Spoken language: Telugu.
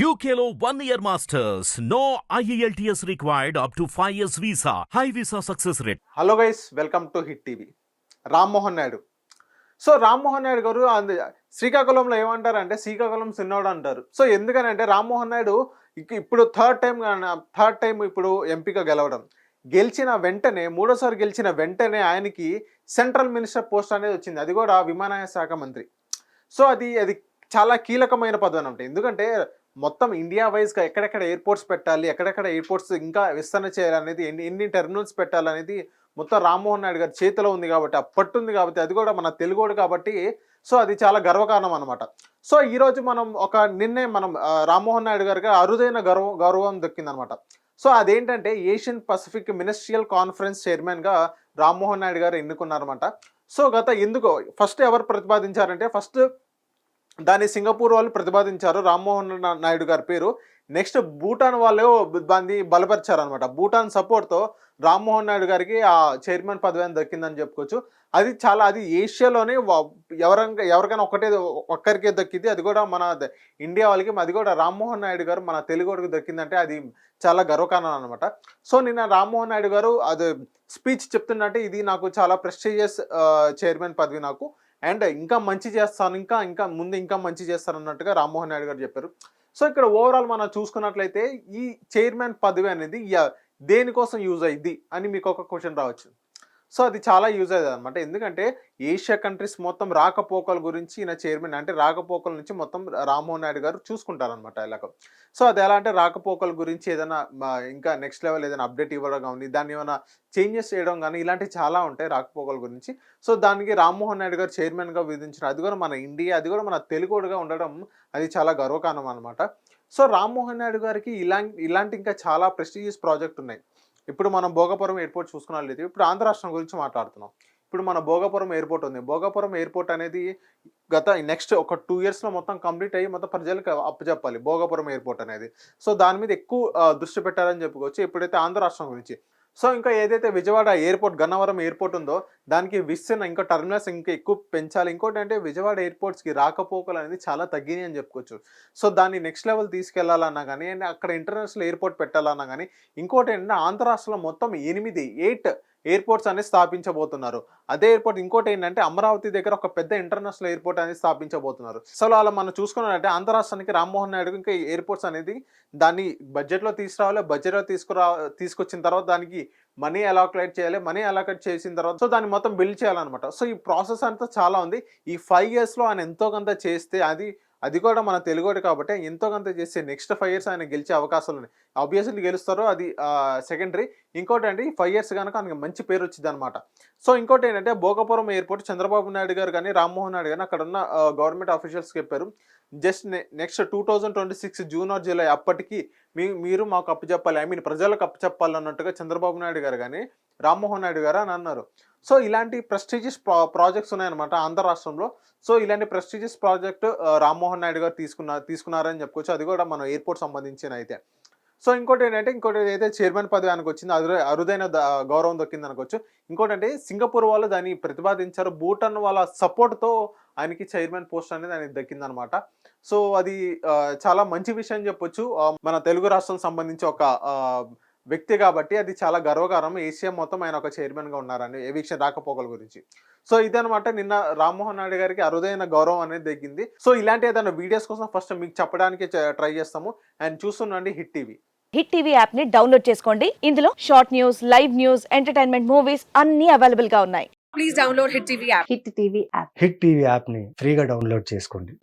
యూకేలో one year masters no E IELTS required up to 5 years visa. High visa success rate. Hello guys welcome to Hit TV Rammohan Naidu so Rammohan Naidu garu అంద శ్రీకాకుళంలో ఏమంటారంటే శ్రీకాకుళం సిన్నోడు అంటారు. సో ఎందుకనంటే రామ్మోహన్ నాయుడు ఇప్పుడు థర్డ్ టైం థర్డ్ టైం ఇప్పుడు ఎంపీగా గెలవడం. గెలిచిన వెంటనే మూడోసారి గెలిచిన వెంటనే ఆయనకి సెంట్రల్ మినిస్టర్ పోస్ట్ అనేది వచ్చింది. అది కూడా విమానయాన శాఖ మంత్రి. సో అది అది చాలా కీలకమైన పదవి అనమాట ఎందుకంటే మొత్తం ఇండియా వైజ్గా ఎక్కడెక్కడ ఎయిర్పోర్ట్స్ పెట్టాలి ఎక్కడెక్కడ ఎయిర్పోర్ట్స్ ఇంకా విస్తరణ చేయాలనేది ఎన్ని ఎన్ని టెర్మినల్స్ పెట్టాలనేది మొత్తం రామ్మోహన్ నాయుడు గారి చేతిలో ఉంది కాబట్టి అప్పట్టు ఉంది కాబట్టి అది కూడా మన తెలుగోడు కాబట్టి సో అది చాలా గర్వకారణం అనమాట సో ఈరోజు మనం ఒక నిన్నే మనం రామ్మోహన్ నాయుడు గారికి అరుదైన గౌరవం గౌరవం దక్కిందనమాట సో అదేంటంటే ఏషియన్ పసిఫిక్ మినిస్ట్రియల్ కాన్ఫరెన్స్ చైర్మన్గా రామ్మోహన్ నాయుడు గారు ఎన్నుకున్నారన్నమాట. సో గత ఎందుకో ఫస్ట్ ఎవరు ప్రతిపాదించారంటే ఫస్ట్ దాన్ని సింగపూర్ వాళ్ళు ప్రతిపాదించారు. రామ్మోహన్ నాయుడు గారి పేరు. నెక్స్ట్ భూటాన్ వాళ్ళు దాన్ని బలపరిచారు అనమాట భూటాన్ సపోర్ట్తో రామ్మోహన్ నాయుడు గారికి ఆ చైర్మన్ పదవి అని దక్కిందని చెప్పుకోవచ్చు. అది చాలా అది ఏషియాలోనే ఎవరంగా ఎవరికైనా ఒకటే ఒక్కరికే దక్కింది. అది కూడా మన ఇండియా వాళ్ళకి అది కూడా రామ్మోహన్ నాయుడు గారు మన తెలుగుడికి దక్కిందంటే అది చాలా గర్వకారణం అనమాట సో నిన్న రామ్మోహన్ నాయుడు గారు అది స్పీచ్ చెప్తుందంటే ఇది నాకు చాలా ప్రెస్టీజియస్ చైర్మన్ పదవి నాకు. అండ్ ఇంకా మంచి చేస్తాను ఇంకా ఇంకా ముందు ఇంకా మంచి చేస్తాను అన్నట్టుగా రామ్మోహన్ నాయుడు గారు చెప్పారు. సో ఇక్కడ ఓవరాల్ మనం చూసుకున్నట్లయితే ఈ చైర్మన్ పదవి అనేది దేనికోసం యూజ్ అయ్యింది అని మీకు ఒక క్వశ్చన్ రావచ్చు. సో అది చాలా యూజ్ అయ్యేది అనమాట ఎందుకంటే ఏషియా కంట్రీస్ మొత్తం రాకపోకల గురించి ఈయన చైర్మన్ అంటే రాకపోకల నుంచి మొత్తం రామ్మోహన్ నాయుడు గారు చూసుకుంటారనమాట ఇలాగ సో అది ఎలా అంటే రాకపోకల గురించి ఏదైనా ఇంకా నెక్స్ట్ లెవెల్ ఏదైనా అప్డేట్ ఇవ్వడం కానీ దాన్ని ఏమైనా చేంజెస్ చేయడం కానీ ఇలాంటివి చాలా ఉంటాయి రాకపోకల గురించి. సో దానికి రామ్మోహన్ నాయుడు గారు చైర్మన్గా విధించిన అది కూడా మన ఇండియా అది కూడా మన తెలుగుడుగా ఉండడం అది చాలా గర్వకారణం అనమాట సో రామ్మోహన్ నాయుడు గారికి ఇలా ఇలాంటి ఇంకా చాలా ప్రెస్టీజియస్ ప్రాజెక్ట్ ఉన్నాయి. ఇప్పుడు మనం భోగపురం ఎయిర్పోర్ట్ చూసుకున్నట్లయితే ఇప్పుడు ఆంధ్ర రాష్ట్రం గురించి మాట్లాడుతున్నాం. ఇప్పుడు మన భోగపురం ఎయిర్పోర్ట్ ఉంది. భోగపురం ఎయిర్పోర్ట్ అనేది గత నెక్స్ట్ ఒక టూ ఇయర్స్లో మొత్తం కంప్లీట్ అయ్యి మొత్తం ప్రజలకు అప్పచెప్పాలి. భోగపురం ఎయిర్పోర్ట్ అనేది. సో దాని మీద ఎక్కువ దృష్టి పెట్టాలని చెప్పుకోవచ్చు. ఇప్పుడైతే ఆంధ్ర రాష్ట్రం గురించి. సో ఇంకా ఏదైతే విజయవాడ ఎయిర్పోర్ట్ గన్నవరం ఎయిర్పోర్ట్ ఉందో దానికి విస్తరణ ఇంకా టర్మినల్స్ ఇంకా ఎక్కువ పెంచాలి. ఇంకోటి అంటే విజయవాడ ఎయిర్పోర్ట్స్కి రాకపోకలు అనేది చాలా తగ్గినాయి అని చెప్పుకోవచ్చు. సో దాన్ని నెక్స్ట్ లెవెల్ తీసుకెళ్ళాలన్నా కానీ అండ్ అక్కడ ఇంటర్నేషనల్ ఎయిర్పోర్ట్ పెట్టాలన్నా కానీ ఇంకోటి ఏంటంటే ఆంధ్ర రాష్ట్రంలో మొత్తం ఎనిమిది ఎయిట్ ఎయిర్పోర్ట్స్ అనేది స్థాపించబోతున్నారు. అదే ఎయిర్పోర్ట్ ఇంకోటి ఏంటంటే అమరావతి దగ్గర ఒక పెద్ద ఇంటర్నేషనల్ ఎయిర్పోర్ట్ అనేది స్థాపించబోతున్నారు. సో అలా మనం చూసుకున్నట్టే ఆంధ్ర రాష్ట్రానికి రామ్మోహన్ నాయుడు ఇంకా ఎయిర్పోర్ట్స్ అనేది దాన్ని బడ్జెట్లో తీసుకురావాలి బడ్జెట్లో తీసుకురా తీసుకొచ్చిన తర్వాత దానికి మనీ అలాకులేట్ చేయాలి మనీ అలాకేట్ చేసిన తర్వాత సో దాన్ని మొత్తం బిల్డ్ చేయాలన్నమాట. సో ఈ ప్రాసెస్ అంతా చాలా ఉంది. ఈ ఫైవ్ ఇయర్స్లో ఆయన ఎంతో కొంత చేస్తే అది అది కూడా మన తెలుగోటి కాబట్టి ఎంతో కొంత చేస్తే నెక్స్ట్ ఫైవ్ ఇయర్స్ ఆయన గెలిచే అవకాశాలు ఉన్నాయి. ఆబ్వియస్లీ గెలుస్తారో అది సెకండరీ ఇంకోటి అంటే ఈ ఫైవ్ ఇయర్స్ కనుక ఆయనకి మంచి పేరు వచ్చింది అనమాట సో ఇంకోటి ఏంటంటే భోగపురం ఎయిర్పోర్ట్ చంద్రబాబు నాయుడు గారు కానీ రామ్మోహన్ నాయుడు కానీ అక్కడ ఉన్న గవర్నమెంట్ ఆఫీషియల్స్ చెప్పారు. Just next two thousand twenty six June or July అప్పటికి మీ మీరు మాకు అప్పచెప్పాలి ఐ మీన్ ప్రజలకు అప్పచెప్పాలి అన్నట్టుగా చంద్రబాబు నాయుడు గారు కానీ రామ్మోహన్ నాయుడు గారు అని అన్నారు. సో ఇలాంటి ప్రెస్టీజియస్ ప్రా ప్రాజెక్ట్స్ ఉన్నాయన్నమాట ఆంధ్ర రాష్ట్రంలో. సో ఇలాంటి ప్రెస్టీజియస్ ప్రాజెక్ట్ రామ్మోహన్ నాయుడు గారు తీసుకున్న తీసుకున్నారని చెప్పుకోవచ్చు. అది కూడా మన ఎయిర్పోర్ట్ సంబంధించిన అయితే. సో ఇంకోటి ఏంటంటే ఇంకోటి అయితే చైర్మన్ పదవి అనుకొచ్చింది వచ్చింది అరు అరుదైన ద- గౌరవం దక్కింది అనుకోవచ్చు. ఇంకోటి అంటే సింగపూర్ వాళ్ళు దాన్ని ప్రతిపాదించారు. భూటాన్ వాళ్ళ సపోర్ట్తో ఆయనకి చైర్మన్ పోస్ట్ అనేది ఆయనకి దక్కిందనమాట సో అది చాలా మంచి విషయం చెప్పొచ్చు. మన తెలుగు రాష్ట్రం సంబంధించి ఒక వ్యక్తి కాబట్టి అది చాలా గర్వకారం ఏషియా మొత్తం ఆయన ఒక చైర్మన్గా ఉన్నారని ఏవిక్షన్ రాకపోకల గురించి. సో ఇదనమాట నిన్న రామ్మోహన్ నాయుడు గారికి అరుదైన గౌరవం అనేది దక్కింది సో ఇలాంటి ఏదైనా వీడియోస్ కోసం ఫస్ట్ మీకు చెప్పడానికి ట్రై చేస్తాము. అండ్ చూస్తుండండి హిట్ టీవీ. హిట్ టీవీ యాప్ని డౌన్లోడ్ చేసుకోండి. ఇందులో short news live news entertainment movies అన్ని అవైలబుల్గా ఉన్నాయి. please download Hit TV app. Hit TV app. Hit TV యాప్ని ఫ్రీగా డౌన్లోడ్ చేసుకోండి.